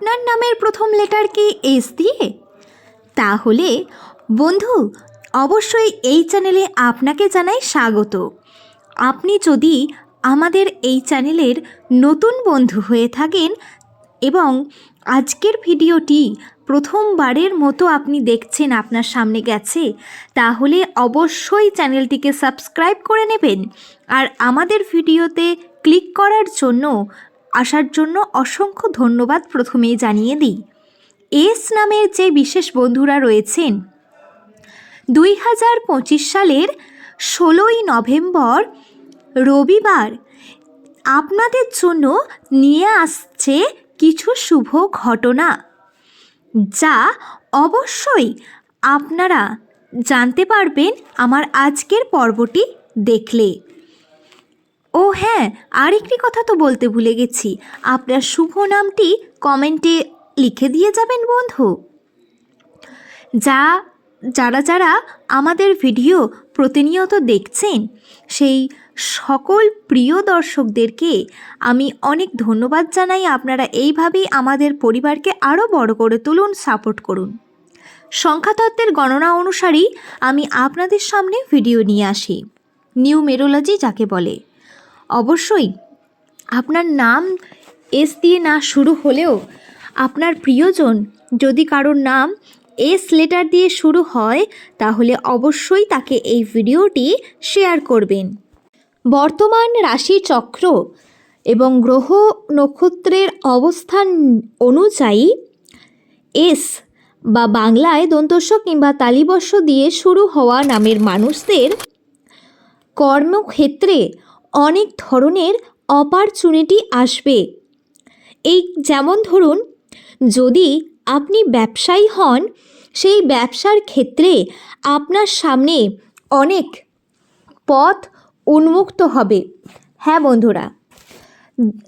আপনার নামের প্রথম লেটার কি এস দিয়ে? তাহলে, বন্ধু, অবশ্যই এই চ্যানেলে আপনাকে জানাই স্বাগত। আপনি যদি আমাদের এই চ্যানেলের নতুন বন্ধু হয়ে থাকেন এবং আজকের ভিডিওটি প্রথমবারের মতো আপনি দেখছেন আপনার সামনে গেছে, তাহলে অবশ্যই চ্যানেলটিকে সাবস্ক্রাইব করে নেবেন। আর আমাদের ভিডিওতে ক্লিক করার জন্য আসার জন্য অসংখ্য ধন্যবাদ প্রথমেই জানিয়ে দিই। এস নামের যে বিশেষ বন্ধুরা রয়েছেন, দুই হাজার পঁচিশ সালের ষোলোই নভেম্বর রবিবার আপনাদের জন্য নিয়ে আসছে কিছু শুভ ঘটনা, যা অবশ্যই আপনারা জানতে পারবেন আমার আজকের পর্বটি দেখলে। ও হ্যাঁ আরেকটি কথা তো বলতে ভুলে গেছি। আপনার শুভ নামটি কমেন্টে লিখে দিয়ে যাবেন বন্ধু। যা, যারা যারা আমাদের ভিডিও প্রতিনিয়ত দেখছেন, সেই সকল প্রিয় দর্শকদেরকে আমি অনেক ধন্যবাদ জানাই। আপনারা এইভাবেই আমাদের পরিবারকে আরও বড় করে তুলুন, সাপোর্ট করুন। সংখ্যাতত্ত্বের গণনা অনুসারেই আমি আপনাদের সামনে ভিডিও নিয়ে আসি। নিউমেরোলজি যাকে বলে। অবশ্যই আপনার নাম এস দিয়ে না শুরু হলেও আপনার প্রিয়জন যদি কারোর নাম এস লেটার দিয়ে শুরু হয়, তাহলে অবশ্যই তাকে এই ভিডিওটি শেয়ার করবেন। বর্তমান রাশি চক্র এবং গ্রহ নক্ষত্রের অবস্থান অনুযায়ী এস বা বাংলায় দন্তস্ব কিংবা তালিবস্য দিয়ে শুরু হওয়া নামের মানুষদের কর্মক্ষেত্রে অনেক ধরনের অপরচুনিটি আসবে। এই যেমন ধরুন, যদি আপনি ব্যবসায়ী হন, সেই ব্যবসার ক্ষেত্রে আপনার সামনে অনেক পথ উন্মুক্ত হবে। হ্যাঁ বন্ধুরা,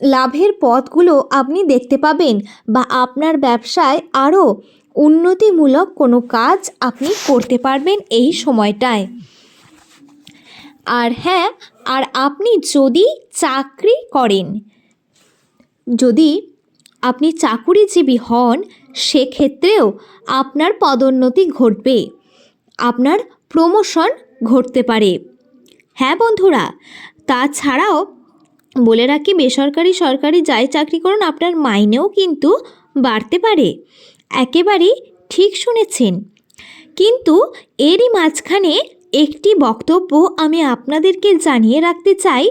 লাভের পথগুলো আপনি দেখতে পাবেন বা আপনার ব্যবসায় আরও উন্নতিমূলক কোনো কাজ আপনি করতে পারবেন এই সময়টায়। আর হ্যাঁ আর আপনি যদি চাকরি করেন, যদি আপনি চাকুরিজীবী হন, সেক্ষেত্রেও আপনার পদোন্নতি ঘটবে, আপনার প্রমোশন ঘটতে পারে। হ্যাঁ বন্ধুরা, তাছাড়াও বলে রাখি, বেসরকারি সরকারি যাই চাকরি করুন, আপনার মাইনেও কিন্তু বাড়তে পারে। একেবারেই ঠিক শুনেছেন। কিন্তু এরই মাঝখানে একটি বক্তব্য আমি আপনাদেরকে জানিয়ে রাখতে চাই।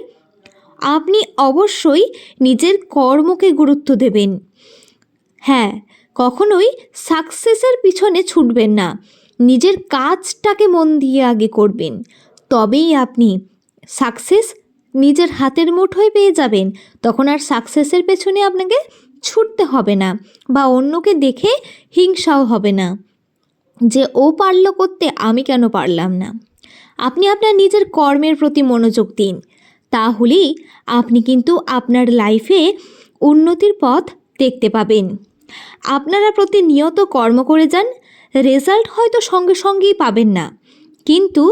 আপনি অবশ্যই নিজের কর্মকে গুরুত্ব দেবেন। হ্যাঁ কখনোই সাকসেসের পিছনে ছুটবেন না। নিজের কাজটাকে মন দিয়ে আগে করবেন। তবেই আপনি সাকসেস নিজের হাতের মুঠোয় পেয়ে যাবেন। তখন আর সাকসেসের পেছনে আপনাকে ছুটতে হবে না বা অন্যকে দেখে হিংসাও হবে না। যে ও পারল করতে আমি কেন পারলাম না? আপনি আপনার নিজের কর্মের প্রতি মনোযোগ দিন। তাহলেই আপনি কিন্তু আপনার লাইফে উন্নতির পথ দেখতে পাবেন। আপনারা প্রতিনিয়ত কর্ম করে যান রেজাল্ট হয়তো সঙ্গে সঙ্গেই পাবেন না। কিন্তু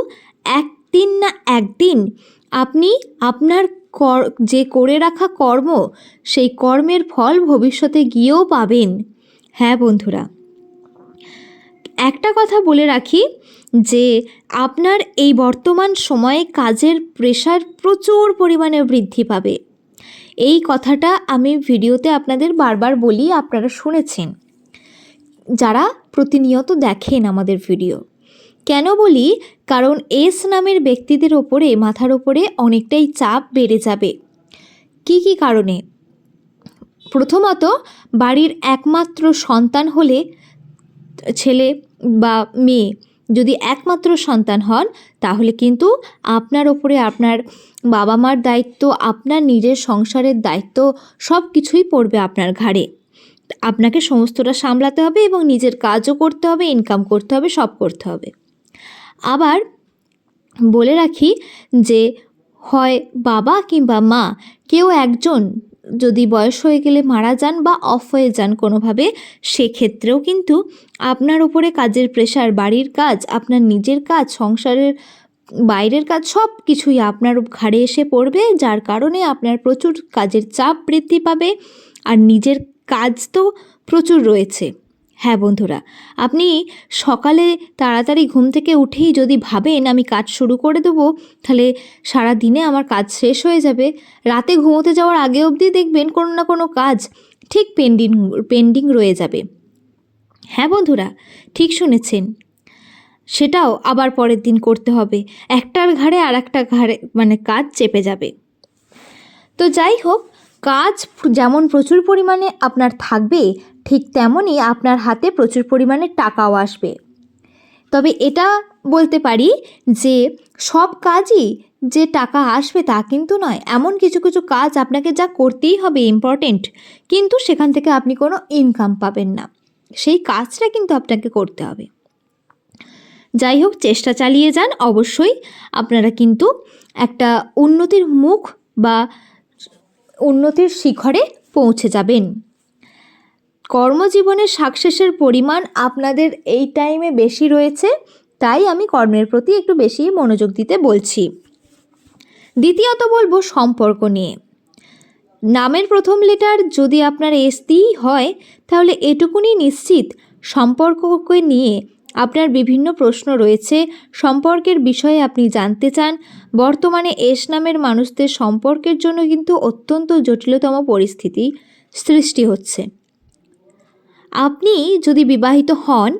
একদিন না একদিন আপনি আপনার কর যে করে রাখা কর্ম, সেই কর্মের ফল ভবিষ্যতে গিয়েও পাবেন। হ্যাঁ বন্ধুরা, একটা কথা বলে রাখি যে আপনার এই বর্তমান সময়ে কাজের প্রেশার প্রচুর পরিমাণে বৃদ্ধি পাবে। এই কথাটা আমি ভিডিওতে আপনাদের বারবার বলি, আপনারা শুনেছেন। যারা প্রতিনিয়ত দেখেন আমাদের ভিডিও। কেন বলি? কারণ এস নামের ব্যক্তিদের ওপরে, মাথার ওপরে অনেকটাই চাপ বেড়ে যাবে। কি কি কারণে? প্রথমত, বাড়ির একমাত্র সন্তান হলে ছেলে বা মেয়ে যদি একমাত্র সন্তান হন, তাহলে কিন্তু আপনার ওপরে আপনার বাবা মার দায়িত্ব, আপনার নিজের সংসারের দায়িত্ব সব কিছুই পড়বে আপনার ঘাড়ে। আপনাকে সমস্তটা সামলাতে হবে এবং নিজের কাজও করতে হবে ইনকাম করতে হবে, সব করতে হবে। আবার বলে রাখি যে হয় বাবা কিংবা মা, কেউ একজন যদি বয়স হয়ে গেলে মারা যান বা অফ হয়ে যান কোনোভাবে, সেক্ষেত্রেও কিন্তু আপনার উপরে কাজের প্রেশার বাড়ির কাজ, আপনার নিজের কাজ, সংসারের বাইরের কাজ সব কিছুই আপনার ঘাড়ে এসে পড়বে, যার কারণে আপনার প্রচুর কাজের চাপ বৃদ্ধি পাবে আর নিজের কাজ তো প্রচুর রয়েছে। হ্যাঁ বন্ধুরা, আপনি সকালে তাড়াতাড়ি ঘুম থেকে উঠেই যদি ভাবেন আমি কাজ শুরু করে দেবো, তাহলে সারা দিনে আমার কাজ শেষ হয়ে যাবে। রাতে ঘুমোতে যাওয়ার আগে অবধি দেখবেন কোনো না কোনো কাজ ঠিক পেন্ডিং পেন্ডিং রয়ে যাবে। হ্যাঁ বন্ধুরা, ঠিক শুনেছেন। সেটাও আবার পরের দিন করতে হবে। একটার ঘাড়ে আর একটা ঘাড়ে মানে কাজ চেপে যাবে। তো যাই হোক, কাজ যেমন প্রচুর পরিমাণে আপনার থাকবে ঠিক তেমনই আপনার হাতে প্রচুর পরিমাণে টাকাও আসবে। তবে এটা বলতে পারি যে সব কাজই যে টাকা আসবে তা কিন্তু নয়। এমন কিছু কিছু কাজ আপনাকে যা করতেই হবে ইম্পর্টেন্ট কিন্তু সেখান থেকে আপনি কোনো ইনকাম পাবেন না। সেই কাজটা কিন্তু আপনাকে করতে হবে। যাই হোক, চেষ্টা চালিয়ে যান। অবশ্যই আপনারা কিন্তু একটা উন্নতির মুখ বা উন্নতির শিখরে পৌঁছে যাবেন। কর্মজীবনের সাকসেসের পরিমাণ আপনাদের এই টাইমে বেশি রয়েছে, তাই আমি কর্মের প্রতি একটু বেশি মনোযোগ দিতে বলছি। দ্বিতীয়ত বলব সম্পর্ক নিয়ে। নামের প্রথম লেটার যদি আপনার এস দিয়েই হয়, তাহলে এটুকুনি নিশ্চিত সম্পর্ককে নিয়ে আপনার বিভিন্ন প্রশ্ন রয়েছে, সম্পর্কের বিষয়ে আপনি জানতে চান। বর্তমানে এস নামের মানুষদের সম্পর্কের জন্য কিন্তু অত্যন্ত জটিলতম পরিস্থিতি সৃষ্টি হচ্ছে। আপনি যদি বিবাহিত হন,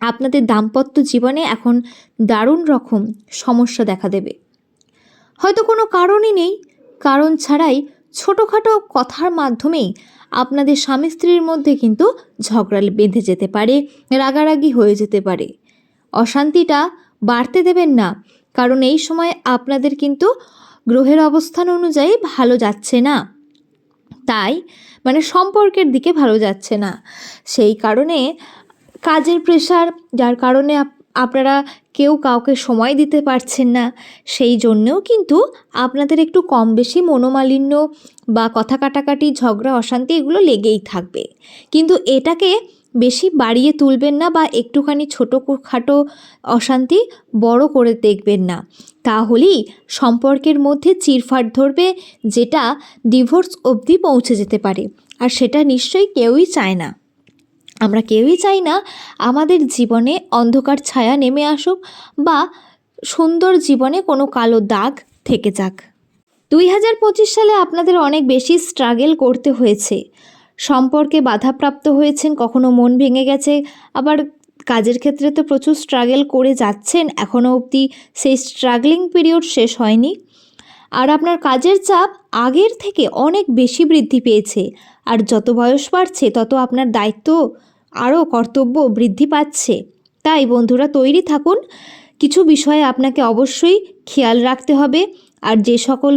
আপনাদের দাম্পত্য জীবনে এখন দারুণ রকম সমস্যা দেখা দেবে। হয়তো কোনো কারণই নেই। কারণ ছাড়াই ছোটোখাটো কথার মাধ্যমেই আপনাদের স্বামী স্ত্রীর মধ্যে কিন্তু ঝগড়া বেঁধে যেতে পারে, রাগারাগি হয়ে যেতে পারে। অশান্তিটা বাড়তে দেবেন না, কারণ এই সময় আপনাদের কিন্তু গ্রহের অবস্থান অনুযায়ী ভালো যাচ্ছে না। তাই মানে সম্পর্কের দিকে ভালো যাচ্ছে না। সেই কারণে কাজের প্রেশার যার কারণে আপনারা কেউ কাউকে সময় দিতে পারছেন না, সেই জন্যেও কিন্তু আপনাদের একটু কম বেশি মনোমালিন্য বা কথা কাটাকাটি, ঝগড়া, অশান্তি এগুলো লেগেই থাকবে। কিন্তু এটাকে বেশি বাড়িয়ে তুলবেন না বা একটুখানি ছোটো খাটো অশান্তি বড় করে দেখবেন না। তাহলেই সম্পর্কের মধ্যে চিরফাট ধরবে, যেটা ডিভোর্স অবধি পৌঁছে যেতে পারে। আর সেটা নিশ্চয়ই কেউই চায় না। আমরা কেউই চাই না আমাদের জীবনে অন্ধকার ছায়া নেমে আসুক বা সুন্দর জীবনে কোনো কালো দাগ থেকে যাক। দুই হাজার পঁচিশ সালে আপনাদের অনেক বেশি স্ট্রাগেল করতে হয়েছে। সম্পর্কে বাধাপ্রাপ্ত হয়েছেন, কখনো মন ভেঙে গেছে, আবার কাজের ক্ষেত্রে তো প্রচুর স্ট্রাগল করে যাচ্ছেন এখনও অবধি সেই স্ট্রাগলিং পিরিয়ড শেষ হয়নি। আর আপনার কাজের চাপ আগের থেকে অনেক বেশি বৃদ্ধি পেয়েছে, আর যত বয়স বাড়ছে, তত আপনার দায়িত্ব, আরও কর্তব্য বৃদ্ধি পাচ্ছে। তাই বন্ধুরা, তৈরি থাকুন। কিছু বিষয়ে আপনাকে অবশ্যই খেয়াল রাখতে হবে। আর যে সকল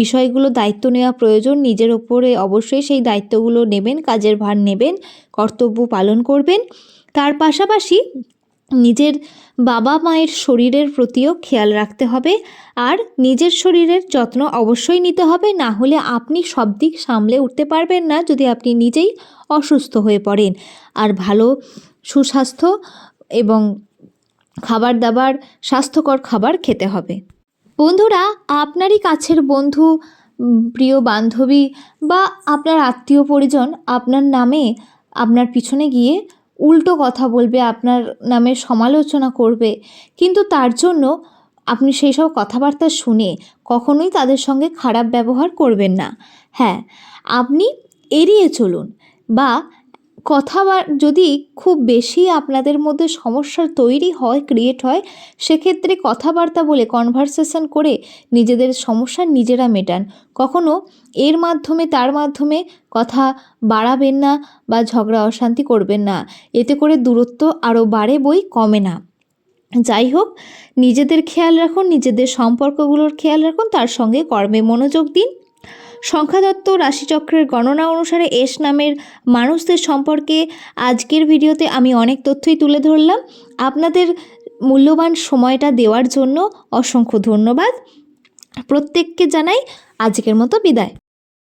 বিষয়গুলো দায়িত্ব নেওয়া প্রয়োজন, নিজের ওপরে অবশ্যই সেই দায়িত্বগুলো নেবেন, কাজের ভার নেবেন, কর্তব্য পালন করবেন। তার পাশাপাশি নিজের বাবা মায়ের শরীরের প্রতিও খেয়াল রাখতে হবে আর নিজের শরীরের যত্ন অবশ্যই নিতে হবে, না হলে আপনি সব দিক সামলে উঠতে পারবেন না যদি আপনি নিজেই অসুস্থ হয়ে পড়েন। আর ভালো সুস্বাস্থ্য এবং খাবার দাবার, স্বাস্থ্যকর খাবার খেতে হবে। বন্ধুরা, আপনারই কাছের বন্ধু প্রিয় বান্ধবী বা আপনার আত্মীয় পরিজন আপনার নামে আপনার পিছনে গিয়ে উল্টো কথা বলবে, আপনার নামে সমালোচনা করবে। কিন্তু তার জন্য আপনি সেই সব কথাবার্তা শুনে কখনোই তাদের সঙ্গে খারাপ ব্যবহার করবেন না। হ্যাঁ আপনি এড়িয়ে চলুন বা কথা যদি খুব বেশি আপনাদের মধ্যে সমস্যার তৈরি হয় ক্রিয়েট হয়, সেক্ষেত্রে কথাবার্তা বলে কনভারসেশন করে নিজেদের সমস্যা নিজেরা মেটান। কখনো এর মাধ্যমে, তার মাধ্যমে কথা বাড়াবেন না বা ঝগড়া, অশান্তি করবেন না। এতে করে দূরত্ব আরও বাড়ে বই কমে না। যাই হোক, নিজেদের খেয়াল রাখুন, নিজেদের সম্পর্কগুলোর খেয়াল রাখুন, তার সঙ্গে কর্মে মনোযোগ দিন। সংখ্যাদত্ত রাশিচক্রের গণনা অনুসারে এস নামের মানুষদের সম্পর্কে আজকের ভিডিওতে আমি অনেক তথ্যই তুলে ধরলাম। আপনাদের মূল্যবান সময়টা দেওয়ার জন্য অসংখ্য ধন্যবাদ। প্রত্যেককে জানাই আজকের মতো বিদায়।